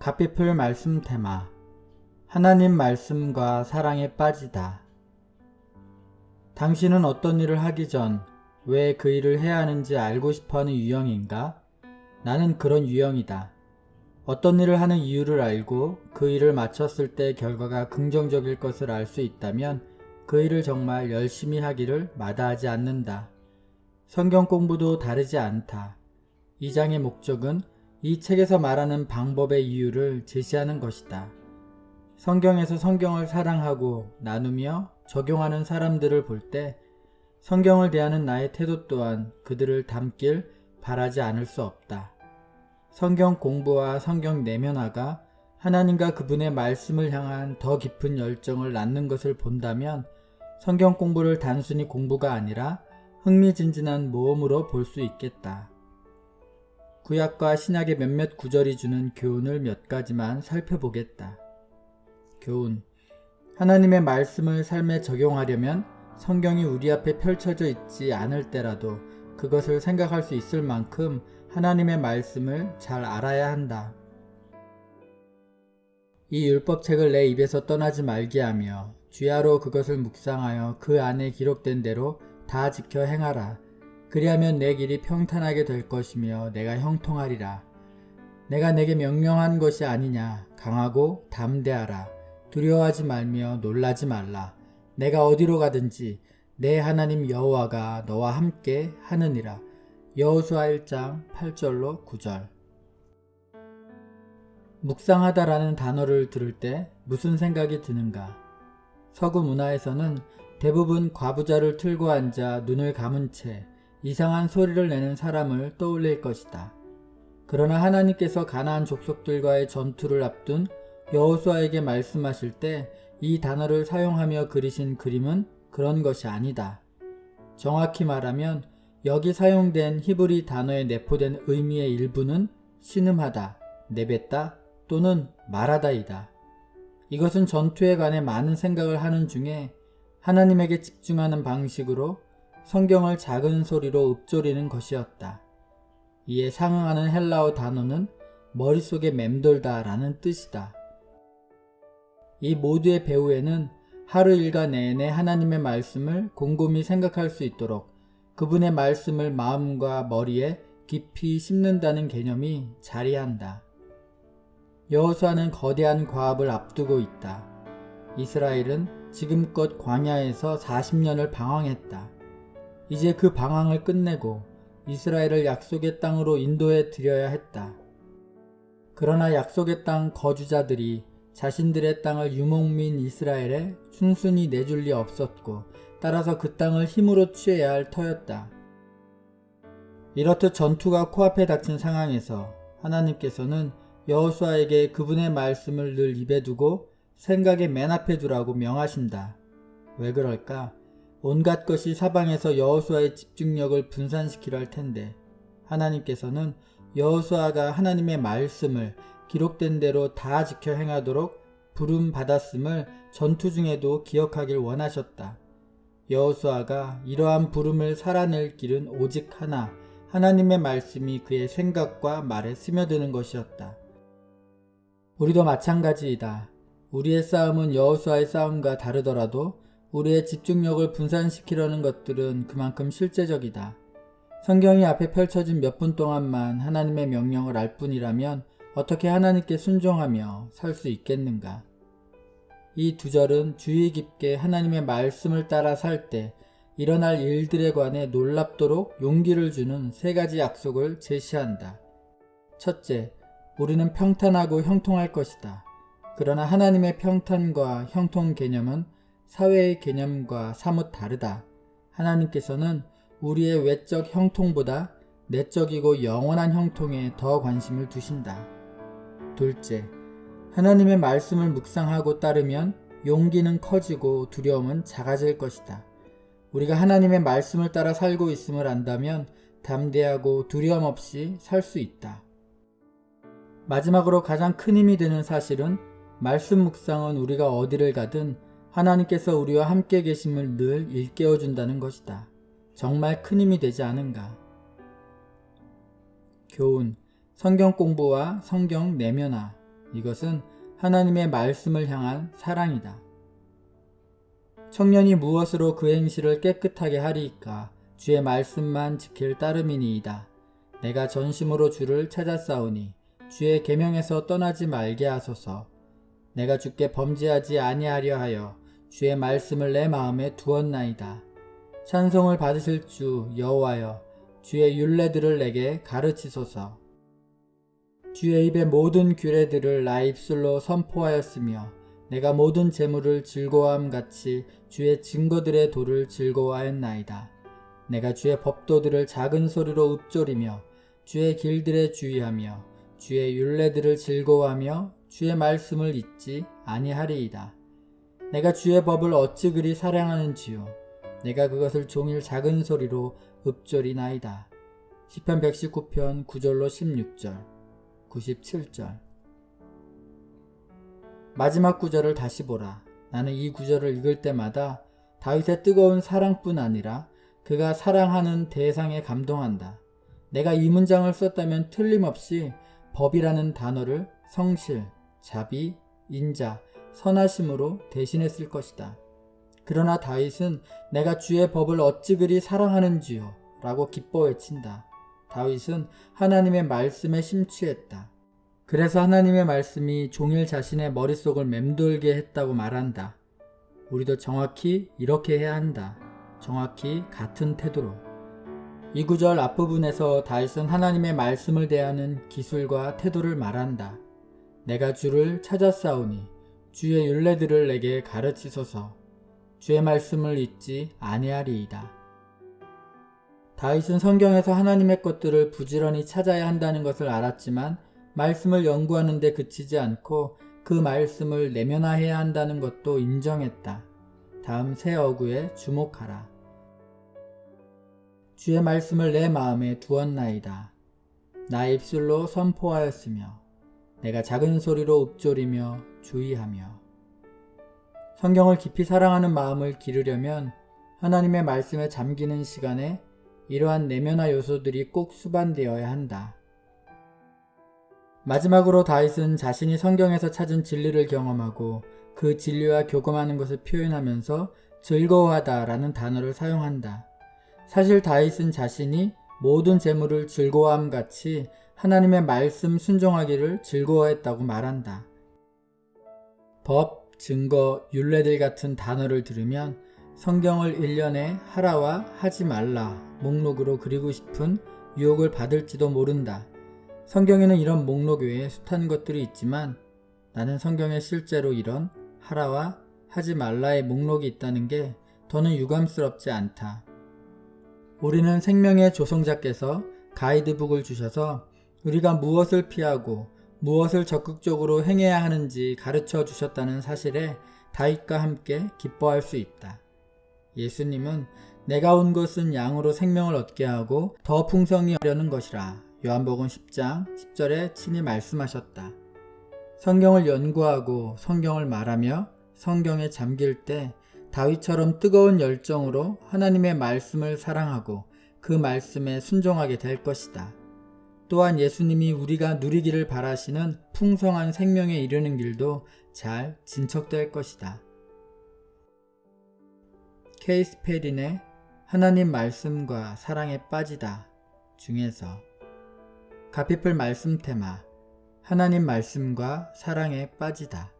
가피풀 말씀 테마 하나님 말씀과 사랑에 빠지다. 당신은 어떤 일을 하기 전 왜 그 일을 해야 하는지 알고 싶어 하는 유형인가? 나는 그런 유형이다. 어떤 일을 하는 이유를 알고 그 일을 마쳤을 때 결과가 긍정적일 것을 알 수 있다면 그 일을 정말 열심히 하기를 마다하지 않는다. 성경 공부도 다르지 않다. 이 장의 목적은 이 책에서 말하는 방법의 이유를 제시하는 것이다. 성경에서 성경을 사랑하고 나누며 적용하는 사람들을 볼 때 성경을 대하는 나의 태도 또한 그들을 닮길 바라지 않을 수 없다. 성경 공부와 성경 내면화가 하나님과 그분의 말씀을 향한 더 깊은 열정을 낳는 것을 본다면 성경 공부를 단순히 공부가 아니라 흥미진진한 모험으로 볼 수 있겠다. 구약과 신약의 몇몇 구절이 주는 교훈을 몇 가지만 살펴보겠다. 교훈. 하나님의 말씀을 삶에 적용하려면 성경이 우리 앞에 펼쳐져 있지 않을 때라도 그것을 생각할 수 있을 만큼 하나님의 말씀을 잘 알아야 한다. 이 율법책을 내 입에서 떠나지 말게 하며 주야로 그것을 묵상하여 그 안에 기록된 대로 다 지켜 행하라. 그리하면 내 길이 평탄하게 될 것이며 내가 형통하리라. 내가 내게 명령한 것이 아니냐. 강하고 담대하라. 두려워하지 말며 놀라지 말라. 내가 어디로 가든지 내 하나님 여호와가 너와 함께 하느니라. 여호수아 1장 8절로 9절. 묵상하다라는 단어를 들을 때 무슨 생각이 드는가? 서구 문화에서는 대부분 과부자를 틀고 앉아 눈을 감은 채 이상한 소리를 내는 사람을 떠올릴 것이다. 그러나 하나님께서 가나안 족속들과의 전투를 앞둔 여호수아에게 말씀하실 때 이 단어를 사용하며 그리신 그림은 그런 것이 아니다. 정확히 말하면 여기 사용된 히브리 단어에 내포된 의미의 일부는 신음하다, 내뱉다 또는 말하다이다. 이것은 전투에 관해 많은 생각을 하는 중에 하나님에게 집중하는 방식으로 성경을 작은 소리로 읊조리는 것이었다. 이에 상응하는 헬라어 단어는 머릿속에 맴돌다 라는 뜻이다. 이 모두의 배후에는 하루 일과 내내 하나님의 말씀을 곰곰이 생각할 수 있도록 그분의 말씀을 마음과 머리에 깊이 심는다는 개념이 자리한다. 여호수아는 거대한 과업을 앞두고 있다. 이스라엘은 지금껏 광야에서 40년을 방황했다. 이제 그 방황을 끝내고 이스라엘을 약속의 땅으로 인도해 드려야 했다. 그러나 약속의 땅 거주자들이 자신들의 땅을 유목민 이스라엘에 순순히 내줄 리 없었고 따라서 그 땅을 힘으로 취해야 할 터였다. 이렇듯 전투가 코앞에 닥친 상황에서 하나님께서는 여호수아에게 그분의 말씀을 늘 입에 두고 생각의 맨 앞에 두라고 명하신다. 왜 그럴까? 온갖 것이 사방에서 여호수아의 집중력을 분산시키려 할 텐데 하나님께서는 여호수아가 하나님의 말씀을 기록된 대로 다 지켜 행하도록 부름 받았음을 전투 중에도 기억하길 원하셨다. 여호수아가 이러한 부름을 살아낼 길은 오직 하나, 하나님의 말씀이 그의 생각과 말에 스며드는 것이었다. 우리도 마찬가지이다. 우리의 싸움은 여호수아의 싸움과 다르더라도 우리의 집중력을 분산시키려는 것들은 그만큼 실제적이다. 성경이 앞에 펼쳐진 몇 분 동안만 하나님의 명령을 알 뿐이라면 어떻게 하나님께 순종하며 살 수 있겠는가? 이 두 절은 주의 깊게 하나님의 말씀을 따라 살 때 일어날 일들에 관해 놀랍도록 용기를 주는 세 가지 약속을 제시한다. 첫째, 우리는 평탄하고 형통할 것이다. 그러나 하나님의 평탄과 형통 개념은 사회의 개념과 사뭇 다르다. 하나님께서는 우리의 외적 형통보다 내적이고 영원한 형통에 더 관심을 두신다. 둘째, 하나님의 말씀을 묵상하고 따르면 용기는 커지고 두려움은 작아질 것이다. 우리가 하나님의 말씀을 따라 살고 있음을 안다면 담대하고 두려움 없이 살 수 있다. 마지막으로 가장 큰 힘이 되는 사실은 말씀 묵상은 우리가 어디를 가든 하나님께서 우리와 함께 계심을 늘 일깨워 준다는 것이다. 정말 큰 힘이 되지 않은가? 교훈, 성경 공부와 성경 내면화. 이것은 하나님의 말씀을 향한 사랑이다. 청년이 무엇으로 그 행실을 깨끗하게 하리이까 주의 말씀만 지킬 따름이니이다. 내가 전심으로 주를 찾았사오니 주의 계명에서 떠나지 말게 하소서. 내가 주께 범죄하지 아니하려 하여 주의 말씀을 내 마음에 두었나이다. 찬송을 받으실 주 여호와여 주의 율례들을 내게 가르치소서. 주의 입의 모든 규례들을 나의 입술로 선포하였으며 내가 모든 재물을 즐거워함 같이 주의 증거들의 도를 즐거워하였나이다. 내가 주의 법도들을 작은 소리로 읊조리며 주의 길들에 주의하며 주의 율례들을 즐거워하며 주의 말씀을 잊지 아니하리이다. 내가 주의 법을 어찌 그리 사랑하는지요. 내가 그것을 종일 작은 소리로 읊조리나이다. 시편 119편 9절로 16절, 97절. 마지막 구절을 다시 보라. 나는 이 구절을 읽을 때마다 다윗의 뜨거운 사랑뿐 아니라 그가 사랑하는 대상에 감동한다. 내가 이 문장을 썼다면 틀림없이 법이라는 단어를 성실, 자비, 인자, 선하심으로 대신했을 것이다. 그러나 다윗은 내가 주의 법을 어찌 그리 사랑하는지요 라고 기뻐 외친다. 다윗은 하나님의 말씀에 심취했다. 그래서 하나님의 말씀이 종일 자신의 머릿속을 맴돌게 했다고 말한다. 우리도 정확히 이렇게 해야 한다. 정확히 같은 태도로. 이 구절 앞부분에서 다윗은 하나님의 말씀을 대하는 기술과 태도를 말한다. 내가 주를 찾았사오니 주의 율례들을 내게 가르치소서. 주의 말씀을 잊지 아니하리이다. 다윗은 성경에서 하나님의 것들을 부지런히 찾아야 한다는 것을 알았지만 말씀을 연구하는 데 그치지 않고 그 말씀을 내면화해야 한다는 것도 인정했다. 다음 세 어구에 주목하라. 주의 말씀을 내 마음에 두었나이다. 나의 입술로 선포하였으며 내가 작은 소리로 읊조리며 주의하며 성경을 깊이 사랑하는 마음을 기르려면 하나님의 말씀에 잠기는 시간에 이러한 내면화 요소들이 꼭 수반되어야 한다. 마지막으로 다윗은 자신이 성경에서 찾은 진리를 경험하고 그 진리와 교감하는 것을 표현하면서 즐거워하다라는 단어를 사용한다. 사실 다윗은 자신이 모든 재물을 즐거워함 같이 하나님의 말씀 순종하기를 즐거워했다고 말한다. 법, 증거, 윤례들 같은 단어를 들으면 성경을 1년에 하라와 하지 말라 목록으로 그리고 싶은 유혹을 받을지도 모른다. 성경에는 이런 목록 외에 숱한 것들이 있지만 나는 성경에 실제로 이런 하라와 하지 말라의 목록이 있다는 게 더는 유감스럽지 않다. 우리는 생명의 조성자께서 가이드북을 주셔서 우리가 무엇을 피하고 무엇을 적극적으로 행해야 하는지 가르쳐 주셨다는 사실에 다윗과 함께 기뻐할 수 있다. 예수님은 내가 온 것은 양으로 생명을 얻게 하고 더 풍성히 하려는 것이라 요한복음 10장 10절에 친히 말씀하셨다. 성경을 연구하고 성경을 말하며 성경에 잠길 때 다윗처럼 뜨거운 열정으로 하나님의 말씀을 사랑하고 그 말씀에 순종하게 될 것이다. 또한 예수님이 우리가 누리기를 바라시는 풍성한 생명에 이르는 길도 잘 진척될 것이다. 케이스 페린의 하나님 말씀과 사랑에 빠지다 중에서 가피플 말씀 테마 하나님 말씀과 사랑에 빠지다